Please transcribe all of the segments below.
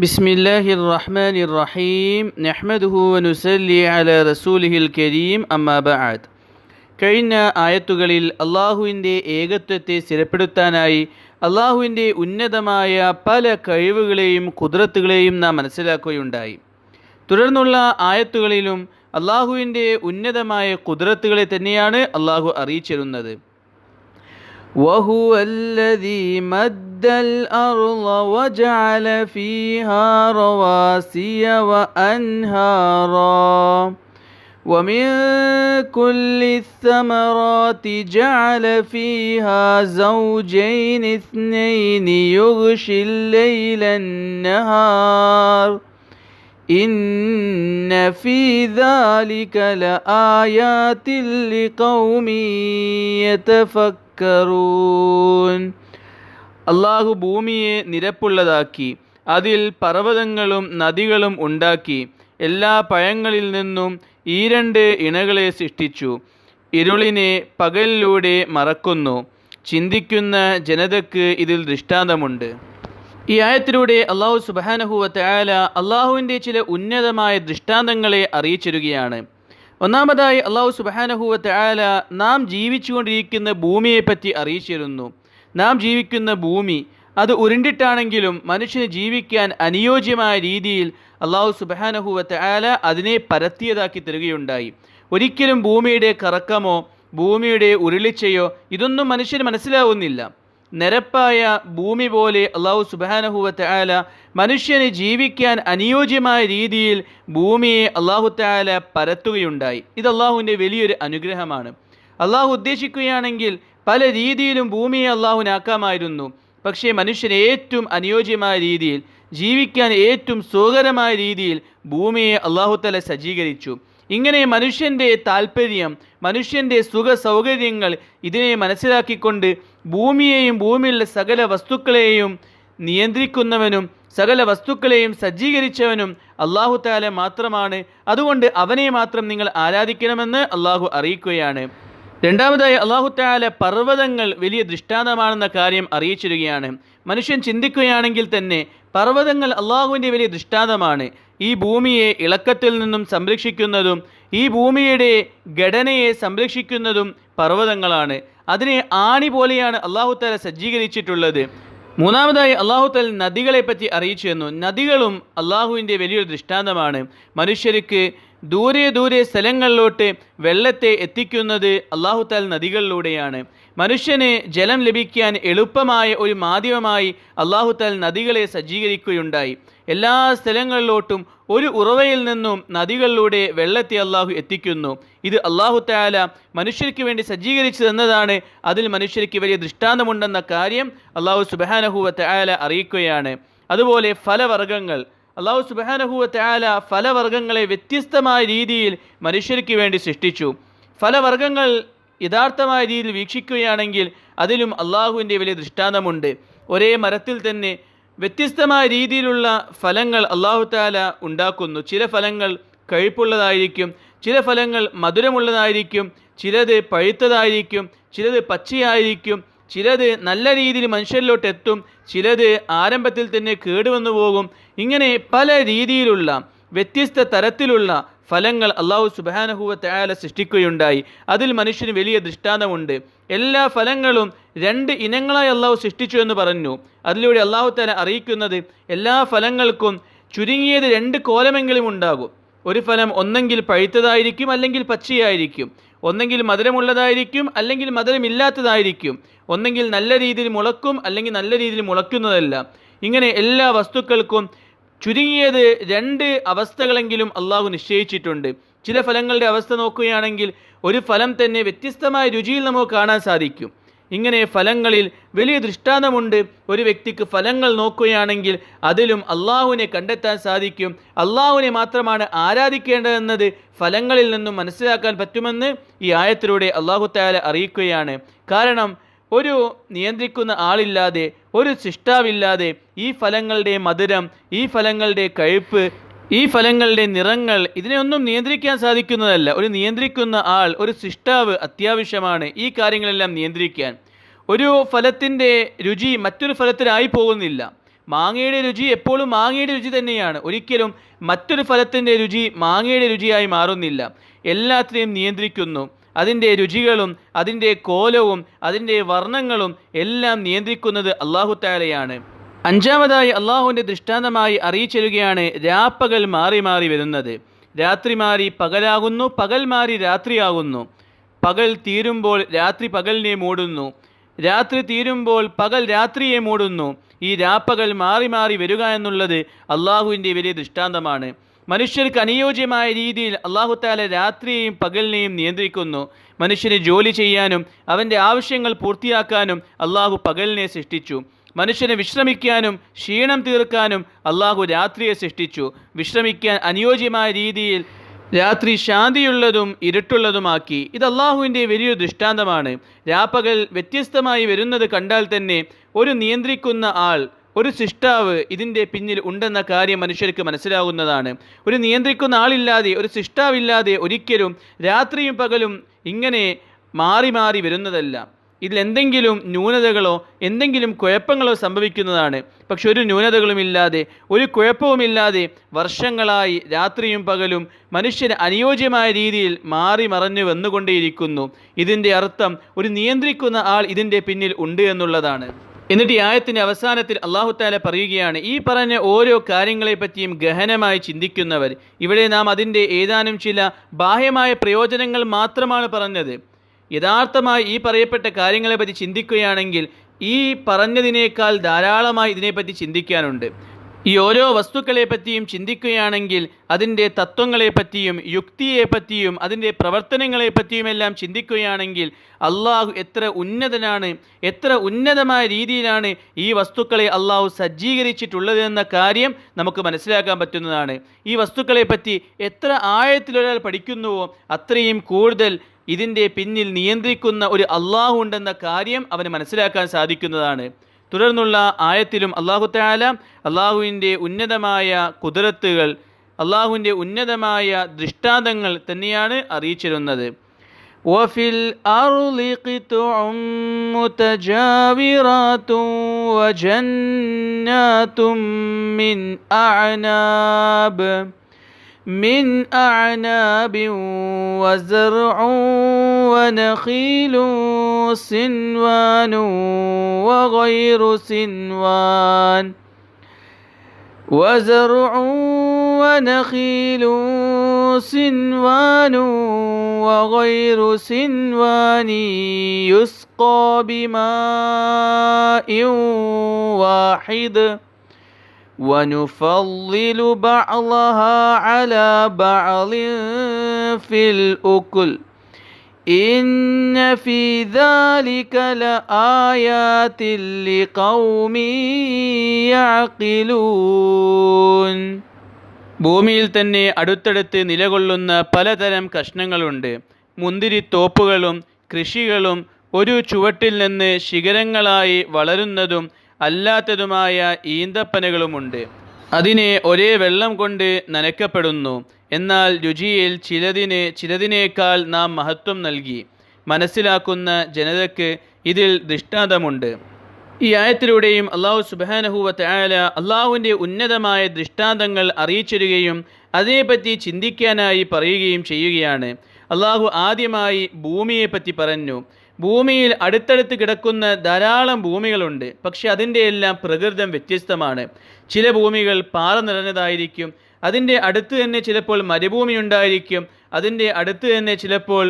بسم الله الرحمن الرحيم نحمده ونسلي على رسوله الكريم أما بعد കഴിഞ്ഞ ആയത്തുകളിൽ അള്ളാഹുവിൻ്റെ ഏകത്വത്തെ സ്ഥിരപ്പെടുത്താനായി അള്ളാഹുവിൻ്റെ ഉന്നതമായ പല കഴിവുകളെയും കുതിരത്തുകളെയും നാം മനസ്സിലാക്കുകയുണ്ടായി തുടർന്നുള്ള ആയത്തുകളിലും അള്ളാഹുവിൻ്റെ ഉന്നതമായ കുതിരത്തുകളെ തന്നെയാണ് അള്ളാഹു അറിയിച്ചിരുന്നത് وهو الذي مد الأرض وجعل فيها رواسي وأنهارا. ومن كل الثمرات جعل فيها زوجين اثنين يغشي الليل النهار. إن في ذلك لآيات لقوم يتفكرون അള്ളാഹു ഭൂമിയെ നിരപ്പുള്ളതാക്കി അതിൽ പർവ്വതങ്ങളും നദികളും ഉണ്ടാക്കി എല്ലാ പഴങ്ങളിൽ നിന്നും ഈ രണ്ട് ഇണകളെ സൃഷ്ടിച്ചു ഇരുളിനെ പകലിലൂടെ മറക്കുന്നു ചിന്തിക്കുന്ന ജനതയ്ക്ക് ഇതിൽ ദൃഷ്ടാന്തമുണ്ട് ഈ ആയത്തിലൂടെ അള്ളാഹു സുബാനഹുവത്ത് ആല അള്ളാഹുവിന്റെ ചില ഉന്നതമായ ദൃഷ്ടാന്തങ്ങളെ അറിയിച്ചിരുകയാണ്. ഒന്നാമതായി അള്ളാഹു സുബാനഹുവത്ത് ആല നാം ജീവിച്ചുകൊണ്ടിരിക്കുന്ന ഭൂമിയെപ്പറ്റി അറിയിച്ചിരുന്നു. നാം ജീവിക്കുന്ന ഭൂമി അത് ഉരുണ്ടിട്ടാണെങ്കിലും മനുഷ്യന് ജീവിക്കാൻ അനുയോജ്യമായ രീതിയിൽ അള്ളാഹു സുബാനഹുവത്ത് ആല അതിനെ പരത്തിയതാക്കി തരികയുണ്ടായി. ഒരിക്കലും ഭൂമിയുടെ കറക്കമോ ഭൂമിയുടെ ഉരുളിച്ചയോ ഇതൊന്നും മനുഷ്യന് മനസ്സിലാവുന്നില്ല. നിരപ്പായ ഭൂമി പോലെ അള്ളാഹു സുബാനഹുവത്ത് ആല മനുഷ്യന് ജീവിക്കാൻ അനുയോജ്യമായ രീതിയിൽ ഭൂമിയെ അള്ളാഹു താല പരത്തുകയുണ്ടായി. ഇത് അള്ളാഹുവിന്റെ വലിയൊരു അനുഗ്രഹമാണ്. അള്ളാഹു ഉദ്ദേശിക്കുകയാണെങ്കിൽ പല രീതിയിലും ഭൂമിയെ അള്ളാഹുനാക്കാമായിരുന്നു പക്ഷേ മനുഷ്യന് ഏറ്റവും അനുയോജ്യമായ രീതിയിൽ ജീവിക്കാൻ ഏറ്റവും സുഖകരമായ രീതിയിൽ ഭൂമിയെ അള്ളാഹു തല സജ്ജീകരിച്ചു. ഇങ്ങനെ മനുഷ്യന്റെ താല്പര്യം മനുഷ്യന്റെ സുഖ സൗകര്യങ്ങൾ ഇതിനെ മനസ്സിലാക്കിക്കൊണ്ട് ഭൂമിയെയും ഭൂമിയിലെ സകല വസ്തുക്കളെയും നിയന്ത്രിക്കുന്നവനും സകല വസ്തുക്കളെയും സജ്ജീകരിച്ചവനും അള്ളാഹു താല മാത്രമാണ്. അതുകൊണ്ട് അവനെ മാത്രം നിങ്ങൾ ആരാധിക്കണമെന്ന് അള്ളാഹു അറിയിക്കുകയാണ്. രണ്ടാമതായി അള്ളാഹു താല പർവതങ്ങൾ വലിയ ദൃഷ്ടാന്തമാണെന്ന കാര്യം അറിയിച്ചിരിക്കുകയാണ്. മനുഷ്യൻ ചിന്തിക്കുകയാണെങ്കിൽ തന്നെ പർവതങ്ങൾ അള്ളാഹുവിന്റെ വലിയ ദൃഷ്ടാന്തമാണ്. ഈ ഭൂമിയെ ഇളക്കത്തിൽ നിന്നും സംരക്ഷിക്കുന്നതും ഈ ഭൂമിയുടെ ഘടനയെ സംരക്ഷിക്കുന്നതും പർവതങ്ങളാണ്. അതിനെ ആണി പോലെയാണ് അള്ളാഹുത്തല സജ്ജീകരിച്ചിട്ടുള്ളത്. മൂന്നാമതായി അള്ളാഹുത്തൽ നദികളെപ്പറ്റി നദികളെ പറ്റി അറിയിച്ചു തന്നു. നദികളും അള്ളാഹുവിന്റെ വലിയൊരു ദൃഷ്ടാന്തമാണ്. മനുഷ്യർക്ക് ദൂരെ ദൂരെ സ്ഥലങ്ങളിലോട്ട് വെള്ളത്തെ എത്തിക്കുന്നത് അള്ളാഹുത്താൽ നദികളിലൂടെയാണ്. മനുഷ്യന് ജലം ലഭിക്കാൻ എളുപ്പമായ ഒരു മാധ്യമമായി അള്ളാഹുത്താൽ നദികളെ സജ്ജീകരിക്കുകയുണ്ടായി. എല്ലാ സ്ഥലങ്ങളിലോട്ടും ഒരു ഉറവയിൽ നിന്നും നദികളിലൂടെ വെള്ളത്തെ അള്ളാഹു എത്തിക്കുന്നു. ഇത് അള്ളാഹു താല മനുഷ്യർക്ക് വേണ്ടി സജ്ജീകരിച്ചു തന്നതാണ് അതിൽ മനുഷ്യർക്ക് വലിയ ദൃഷ്ടാന്തമുണ്ടെന്ന കാര്യം അള്ളാഹു സുബാനഹുവ താല അറിയിക്കുകയാണ്. അതുപോലെ ഫലവർഗങ്ങൾ. അള്ളാഹു സുബാനഹുവ താല ഫലവർഗങ്ങളെ വ്യത്യസ്തമായ രീതിയിൽ മനുഷ്യർക്ക് വേണ്ടി സൃഷ്ടിച്ചു. ഫലവർഗങ്ങൾ യഥാർത്ഥമായ രീതിയിൽ വീക്ഷിക്കുകയാണെങ്കിൽ അതിലും അള്ളാഹുവിന്റെ വലിയ ദൃഷ്ടാന്തമുണ്ട്. ഒരേ മരത്തിൽ തന്നെ വ്യത്യസ്തമായ രീതിയിലുള്ള ഫലങ്ങൾ അള്ളാഹു താല ഉണ്ടാക്കുന്നു. ചില ഫലങ്ങൾ കഴിപ്പുള്ളതായിരിക്കും ചില ഫലങ്ങൾ മധുരമുള്ളതായിരിക്കും ചിലത് പഴുത്തതായിരിക്കും ചിലത് പച്ചയായിരിക്കും ചിലത് നല്ല രീതിയിൽ മനുഷ്യരിലോട്ട് എത്തും ചിലത് ആരംഭത്തിൽ തന്നെ കേടുവന്നു പോകും ഇങ്ങനെ പല രീതിയിലുള്ള വ്യത്യസ്ത തരത്തിലുള്ള ഫലങ്ങൾ അള്ളാഹു സുബാനഹുവ തയാല സൃഷ്ടിക്കുകയുണ്ടായി. അതിൽ മനുഷ്യന് വലിയ ദൃഷ്ടാന്തമുണ്ട്. എല്ലാ ഫലങ്ങളും രണ്ട് ഇനങ്ങളായി അള്ളാഹു സൃഷ്ടിച്ചു എന്ന് പറഞ്ഞു. അതിലൂടെ അള്ളാഹു തല അറിയിക്കുന്നത് എല്ലാ ഫലങ്ങൾക്കും ചുരുങ്ങിയത് രണ്ട് കോലമെങ്കിലും ഉണ്ടാകും. ഒരു ഫലം ഒന്നെങ്കിൽ പഴുത്തതായിരിക്കും അല്ലെങ്കിൽ പച്ചയായിരിക്കും. ഒന്നെങ്കിൽ മധുരമുള്ളതായിരിക്കും അല്ലെങ്കിൽ മധുരമില്ലാത്തതായിരിക്കും. ഒന്നെങ്കിൽ നല്ല രീതിയിൽ മുളക്കും അല്ലെങ്കിൽ നല്ല രീതിയിൽ മുളയ്ക്കുന്നതല്ല ഇങ്ങനെ എല്ലാ വസ്തുക്കൾക്കും ചുരുങ്ങിയത് രണ്ട് അവസ്ഥകളെങ്കിലും അള്ളാഹു നിശ്ചയിച്ചിട്ടുണ്ട്. ചില ഫലങ്ങളുടെ അവസ്ഥ നോക്കുകയാണെങ്കിൽ ഒരു ഫലം തന്നെ വ്യത്യസ്തമായ രുചിയിൽ നമുക്ക് കാണാൻ സാധിക്കും. ഇങ്ങനെ ഫലങ്ങളിൽ വലിയ ദൃഷ്ടാന്തമുണ്ട്. ഒരു വ്യക്തിക്ക് ഫലങ്ങൾ നോക്കുകയാണെങ്കിൽ അതിലും അള്ളാഹുവിനെ കണ്ടെത്താൻ സാധിക്കും. അള്ളാഹുവിനെ മാത്രമാണ് ആരാധിക്കേണ്ടതെന്നത് ഫലങ്ങളിൽ നിന്നും മനസ്സിലാക്കാൻ പറ്റുമെന്ന് ഈ ആയത്തിലൂടെ അള്ളാഹു താല അറിയിക്കുകയാണ്. കാരണം ഒരു നിയന്ത്രിക്കുന്ന ആളില്ലാതെ ഒരു സൃഷ്ടാവില്ലാതെ ഈ ഫലങ്ങളുടെ മധുരം ഈ ഫലങ്ങളുടെ കഴുപ്പ് ഈ ഫലങ്ങളുടെ നിറങ്ങൾ ഇതിനെയൊന്നും നിയന്ത്രിക്കാൻ സാധിക്കുന്നതല്ല. ഒരു നിയന്ത്രിക്കുന്ന ആൾ ഒരു സൃഷ്ടാവ് അത്യാവശ്യമാണ് ഈ കാര്യങ്ങളെല്ലാം നിയന്ത്രിക്കാൻ. ഒരു ഫലത്തിന്റെ രുചി മറ്റൊരു ഫലത്തിനായി പോകുന്നില്ല. മാങ്ങയുടെ രുചി എപ്പോഴും മാങ്ങയുടെ രുചി തന്നെയാണ്. ഒരിക്കലും മറ്റൊരു ഫലത്തിന്റെ രുചി മാങ്ങയുടെ രുചിയായി മാറുന്നില്ല. എല്ലാത്തിനെയും നിയന്ത്രിക്കുന്നു. അതിന്റെ രുചികളും അതിന്റെ കോലവും അതിന്റെ വർണങ്ങളും എല്ലാം നിയന്ത്രിക്കുന്നത് അള്ളാഹു താലയാണ് അഞ്ചാമതായി അള്ളാഹുവിന്റെ ദൃഷ്ടാന്തമായി അറിയിച്ചിരുകയാണ് രാപ്പകൽ മാറി മാറി വരുന്നത്. രാത്രി മാറി പകലാകുന്നു പകൽ മാറി രാത്രിയാകുന്നു. പകൽ തീരുമ്പോൾ രാത്രി പകലിനെ മൂടുന്നു. രാത്രി തീരുമ്പോൾ പകൽ രാത്രിയെ മൂടുന്നു. ഈ രാപ്പകൽ മാറി മാറി വരിക എന്നുള്ളത് അള്ളാഹുവിന്റെ വലിയ ദൃഷ്ടാന്തമാണ്. മനുഷ്യർക്ക് അനുയോജ്യമായ രീതിയിൽ അള്ളാഹു താല രാത്രിയെയും പകലിനെയും നിയന്ത്രിക്കുന്നു. മനുഷ്യന് ജോലി ചെയ്യാനും അവന്റെ ആവശ്യങ്ങൾ പൂർത്തിയാക്കാനും അള്ളാഹു പകലിനെ സൃഷ്ടിച്ചു. മനുഷ്യനെ വിശ്രമിക്കാനും ക്ഷീണം തീർക്കാനും അള്ളാഹു രാത്രിയെ സൃഷ്ടിച്ചു. വിശ്രമിക്കാൻ അനുയോജ്യമായ രീതിയിൽ രാത്രി ശാന്തിയുള്ളതും ഇരുട്ടുള്ളതുമാക്കി. ഇത് അള്ളാഹുവിന്റെ വലിയൊരു ദൃഷ്ടാന്തമാണ്. രാപ്പകൽ വ്യത്യസ്തമായി വരുന്നത് കണ്ടാൽ തന്നെ ഒരു നിയന്ത്രിക്കുന്ന ആൾ ഒരു സിഷ്ടാവ് ഇതിന്റെ പിന്നിൽ ഉണ്ടെന്ന കാര്യം മനുഷ്യർക്ക് മനസ്സിലാകുന്നതാണ്. ഒരു നിയന്ത്രിക്കുന്ന ആളില്ലാതെ ഒരു സിഷ്ടാവില്ലാതെ ഒരിക്കലും രാത്രിയും പകലും ഇങ്ങനെ മാറി മാറി വരുന്നതല്ല. ഇതിൽ എന്തെങ്കിലും ന്യൂനതകളോ എന്തെങ്കിലും കുഴപ്പങ്ങളോ സംഭവിക്കുന്നതാണ്. പക്ഷെ ഒരു ന്യൂനതകളുമില്ലാതെ ഒരു കുഴപ്പവുമില്ലാതെ വർഷങ്ങളായി രാത്രിയും പകലും മനുഷ്യന് അനുയോജ്യമായ രീതിയിൽ മാറി മറഞ്ഞു വന്നുകൊണ്ടേയിരിക്കുന്നു. ഇതിന്റെ അർത്ഥം ഒരു നിയന്ത്രിക്കുന്ന ആൾ ഇതിന്റെ പിന്നിൽ ഉണ്ട് എന്നുള്ളതാണ്. എന്നിട്ട് ഈ ആയത്തിന്റെ അവസാനത്തിൽ അള്ളാഹു താല പറയുകയാണ് ഈ പറഞ്ഞ ഓരോ കാര്യങ്ങളെ പറ്റിയും ഗഹനമായി ചിന്തിക്കുന്നവർ ഇവിടെ നാം അതിന്റെ ഏതാനും ചില ബാഹ്യമായ പ്രയോജനങ്ങൾ മാത്രമാണ് പറഞ്ഞത്. യഥാർത്ഥമായി ഈ പറയപ്പെട്ട കാര്യങ്ങളെപ്പറ്റി ചിന്തിക്കുകയാണെങ്കിൽ ഈ പറഞ്ഞതിനേക്കാൾ ധാരാളമായി ഇതിനെപ്പറ്റി ചിന്തിക്കാനുണ്ട്. ഈ ഓരോ വസ്തുക്കളെപ്പറ്റിയും ചിന്തിക്കുകയാണെങ്കിൽ അതിന്റെ തത്വങ്ങളെപ്പറ്റിയും യുക്തിയെപ്പറ്റിയും അതിന്റെ പ്രവർത്തനങ്ങളെപ്പറ്റിയുമെല്ലാം ചിന്തിക്കുകയാണെങ്കിൽ അള്ളാഹു എത്ര ഉന്നതനാണ് എത്ര ഉന്നതമായ രീതിയിലാണ് ഈ വസ്തുക്കളെ അള്ളാഹു സജ്ജീകരിച്ചിട്ടുള്ളതെന്ന കാര്യം നമുക്ക് മനസ്സിലാക്കാൻ പറ്റുന്നതാണ്. ഈ വസ്തുക്കളെപ്പറ്റി എത്ര ആഴത്തിലൊരാൾ പഠിക്കുന്നുവോ അത്രയും കൂടുതൽ ഇതിന്റെ പിന്നിൽ നിയന്ത്രിക്കുന്ന ഒരു അള്ളാഹു ഉണ്ടെന്ന കാര്യം അവന് മനസ്സിലാക്കാൻ സാധിക്കുന്നതാണ്. തുടർന്നുള്ള ആയത്തിലും അള്ളാഹു താല അള്ളാഹുവിൻ്റെ ഉന്നതമായ കുതിരത്തുകൾ അള്ളാഹുവിൻ്റെ ഉന്നതമായ ദൃഷ്ടാന്തങ്ങൾ തന്നെയാണ് അറിയിച്ചിരുന്നത് وفي الأرض قطع متجاورات وجنات من أعناب من أعناب وزرع ونخيل صنوان وغير صنوان وزرع ونخيل صنوان وغير صنوان يسقى بماء واحد. ونفضل بعضها على بعض في الأكل إن في ذلك لآيات لقوم يعقلون ഭൂമിയിൽ തന്നെ അടുത്തടുത്ത് നിലകൊള്ളുന്ന പലതരം കഷ്ണങ്ങളുണ്ട് മുന്തിരിത്തോപ്പുകളും കൃഷികളും ഒരു ചുവട്ടിൽ നിന്ന് ശിഖരങ്ങളായി വളരുന്നതും അല്ലാത്തതുമായ ഈന്തപ്പനകളുമുണ്ട്. അതിനെ ഒരേ വെള്ളം കൊണ്ട് നനയ്ക്കപ്പെടുന്നു എന്നാൽ രുചിയിൽ ചിലതിന് ചിലതിനേക്കാൾ നാം മഹത്വം നൽകി. മനസ്സിലാക്കുന്ന ജനതയ്ക്ക് ഇതിൽ ദൃഷ്ടാന്തമുണ്ട്. ഈ ആയത്തിലൂടെയും അള്ളാഹു സുബാനഹുവ തയാല അള്ളാഹുവിന്റെ ഉന്നതമായ ദൃഷ്ടാന്തങ്ങൾ അറിയിച്ചിരുകയും അതിനെപ്പറ്റി ചിന്തിക്കാനായി പറയുകയും ചെയ്യുകയാണ്. അള്ളാഹു ആദ്യമായി ഭൂമിയെപ്പറ്റി പറഞ്ഞു. ഭൂമിയിൽ അടുത്തടുത്ത് കിടക്കുന്ന ധാരാളം ഭൂമികളുണ്ട്. പക്ഷെ അതിന്റെ എല്ലാം പ്രകൃതം വ്യത്യസ്തമാണ്. ചില ഭൂമികൾ പാറ നിറഞ്ഞതായിരിക്കും. അതിന്റെ അടുത്ത് തന്നെ ചിലപ്പോൾ മരുഭൂമി ഉണ്ടായിരിക്കും. അതിന്റെ അടുത്ത് തന്നെ ചിലപ്പോൾ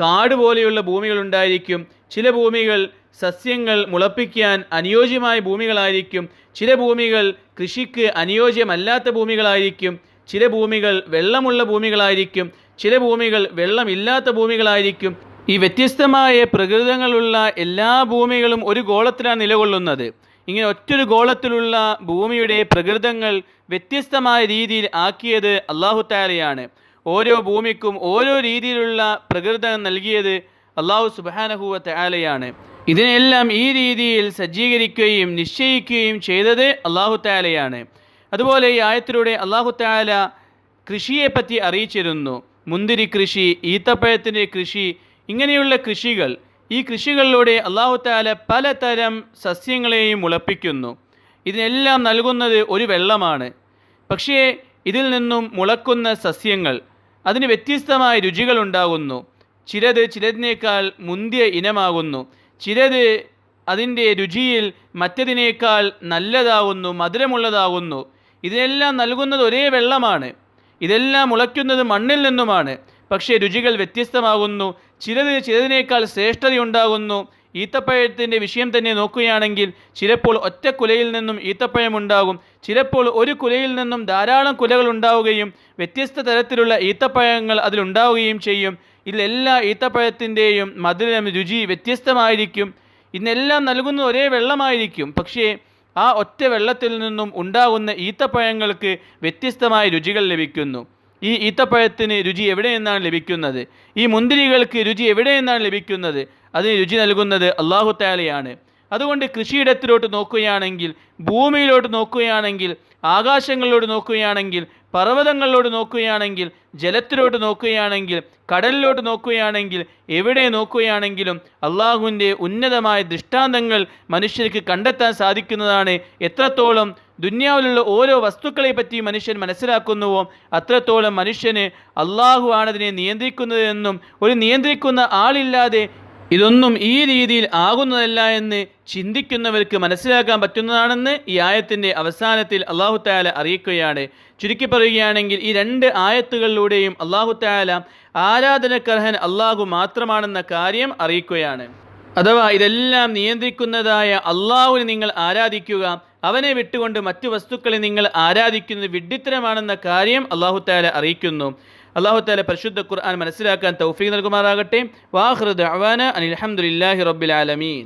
കാട് പോലെയുള്ള ഭൂമികൾ ഉണ്ടായിരിക്കും. ചില ഭൂമികൾ സസ്യങ്ങൾ മുളപ്പിക്കാൻ അനുയോജ്യമായ ഭൂമികളായിരിക്കും. ചില ഭൂമികൾ കൃഷിക്ക് അനുയോജ്യമല്ലാത്ത ഭൂമികളായിരിക്കും. ചില ഭൂമികൾ വെള്ളമുള്ള ഭൂമികളായിരിക്കും. ചില ഭൂമികൾ വെള്ളമില്ലാത്ത ഭൂമികളായിരിക്കും. ഈ വ്യത്യസ്തമായ പ്രകൃതങ്ങളുള്ള എല്ലാ ഭൂമികളും ഒരു ഗോളത്തിലാണ് നിലകൊള്ളുന്നത്. ഇങ്ങനെ ഒറ്റൊരു ഗോളത്തിലുള്ള ഭൂമിയുടെ പ്രകൃതങ്ങൾ വ്യത്യസ്തമായ രീതിയിൽ ആക്കിയത് അള്ളാഹു താലയാണ് ഓരോ ഭൂമിക്കും ഓരോ രീതിയിലുള്ള പ്രകൃതം നൽകിയത് അള്ളാഹു സുബാനഹുവ താലയാണ് ഇതിനെല്ലാം ഈ രീതിയിൽ സജ്ജീകരിക്കുകയും നിശ്ചയിക്കുകയും ചെയ്തത് അള്ളാഹു താലയാണ് അതുപോലെ ഈ ആയത്തിലൂടെ അള്ളാഹു താല കൃഷിയെപ്പറ്റി അറിയിച്ചിരുന്നു. മുന്തിരി കൃഷി ഈത്തപ്പഴത്തിന്റെ കൃഷി ഇങ്ങനെയുള്ള കൃഷികൾ ഈ കൃഷികളിലൂടെ അള്ളാഹു താല പലതരം സസ്യങ്ങളെയും മുളപ്പിക്കുന്നു. ഇതിനെല്ലാം നൽകുന്നത് ഒരു വെള്ളമാണ്. പക്ഷേ ഇതിൽ നിന്നും മുളക്കുന്ന സസ്യങ്ങൾ അതിന് വ്യത്യസ്തമായ രുചികളുണ്ടാകുന്നു ചിലത് ചിലതിനേക്കാൾ മുന്തിയ ഇനമാകുന്നു. ചിലത് അതിന്റെ രുചിയിൽ മറ്റതിനേക്കാൾ നല്ലതാകുന്നു മധുരമുള്ളതാകുന്നു ഇതിനെല്ലാം നൽകുന്നത് ഒരേ വെള്ളമാണ്. ഇതെല്ലാം മുളയ്ക്കുന്നത് മണ്ണിൽ നിന്നുമാണ്. പക്ഷേ രുചികൾ വ്യത്യസ്തമാകുന്നു. ചിലത് ചിലതിനേക്കാൾ ശ്രേഷ്ഠതയുണ്ടാകുന്നു. ഈത്തപ്പഴത്തിന്റെ വിഷയം തന്നെ നോക്കുകയാണെങ്കിൽ ചിലപ്പോൾ ഒറ്റ കുലയിൽ നിന്നും ഈത്തപ്പഴം ഉണ്ടാകും. ചിലപ്പോൾ ഒരു കുലയിൽ നിന്നും ധാരാളം കുലകൾ ഉണ്ടാവുകയും വ്യത്യസ്ത തരത്തിലുള്ള ഈത്തപ്പഴങ്ങൾ അതിലുണ്ടാവുകയും ചെയ്യും. ഇതിലെല്ലാ ഈത്തപ്പഴത്തിന്റെയും മധുരം രുചി വ്യത്യസ്തമായിരിക്കും. ഇന്നെല്ലാം നൽകുന്ന ഒരേ വെള്ളമായിരിക്കും. പക്ഷേ ആ ഒറ്റ വെള്ളത്തിൽ നിന്നും ഉണ്ടാകുന്ന ഈത്തപ്പഴങ്ങൾക്ക് വ്യത്യസ്തമായ രുചികൾ ലഭിക്കുന്നു. ഈ ഈത്തപ്പഴത്തിന് രുചി എവിടെ നിന്നാണ് ലഭിക്കുന്നത്? ഈ മുന്തിരികൾക്ക് രുചി എവിടെ നിന്നാണ് ലഭിക്കുന്നത്? അതിന് രുചി നൽകുന്നത് അള്ളാഹു താലയാണ് അതുകൊണ്ട് കൃഷിയിടത്തിലോട്ട് നോക്കുകയാണെങ്കിൽ ഭൂമിയിലോട്ട് നോക്കുകയാണെങ്കിൽ ആകാശങ്ങളിലോട്ട് നോക്കുകയാണെങ്കിൽ പർവതങ്ങളിലോട്ട് നോക്കുകയാണെങ്കിൽ ജലത്തിലോട്ട് നോക്കുകയാണെങ്കിൽ കടലിലോട്ട് നോക്കുകയാണെങ്കിൽ എവിടെ നോക്കുകയാണെങ്കിലും അള്ളാഹുവിന്റെ ഉന്നതമായ ദൃഷ്ടാന്തങ്ങൾ മനുഷ്യർക്ക് കണ്ടെത്താൻ സാധിക്കുന്നതാണ്. എത്രത്തോളം ദുന്യാവിലുള്ള ഓരോ വസ്തുക്കളെ പറ്റി മനുഷ്യൻ മനസ്സിലാക്കുന്നുവോ അത്രത്തോളം മനുഷ്യന് അള്ളാഹു ആണ് അതിനെ നിയന്ത്രിക്കുന്നതെന്നും ഒരു നിയന്ത്രിക്കുന്ന ആളില്ലാതെ ഇതൊന്നും ഈ രീതിയിൽ ആകുന്നതല്ല എന്ന് ചിന്തിക്കുന്നവർക്ക് മനസ്സിലാക്കാൻ പറ്റുന്നതാണെന്ന് ഈ ആയത്തിന്റെ അവസാനത്തിൽ അള്ളാഹു താല അറിയിക്കുകയാണ്. ചുരുക്കി പറയുകയാണെങ്കിൽ ഈ രണ്ട് ആയത്തുകളിലൂടെയും അള്ളാഹു താല ആരാധനക്കർഹൻ അള്ളാഹു മാത്രമാണെന്ന കാര്യം അറിയിക്കുകയാണ്. അഥവാ ഇതെല്ലാം നിയന്ത്രിക്കുന്നതായ അള്ളാഹുവിനെ നിങ്ങൾ ആരാധിക്കുക അവനെ വിട്ടുകൊണ്ട് മറ്റു വസ്തുക്കളെ നിങ്ങൾ ആരാധിക്കുന്നത് വിഡ്ഢിത്തരമാണെന്ന കാര്യം അള്ളാഹു താല അറിയിക്കുന്നു. അള്ളാഹു താല പരിശുദ്ധ ഖുർആൻ മനസ്സിലാക്കാൻ തൗഫീഖ് നൽകുമാറാകട്ടെ. വാഹൃദ് അവാന അനിൽ അഹമ്മദില്ലാഹി റബ്ബിൽ ആലമീൻ.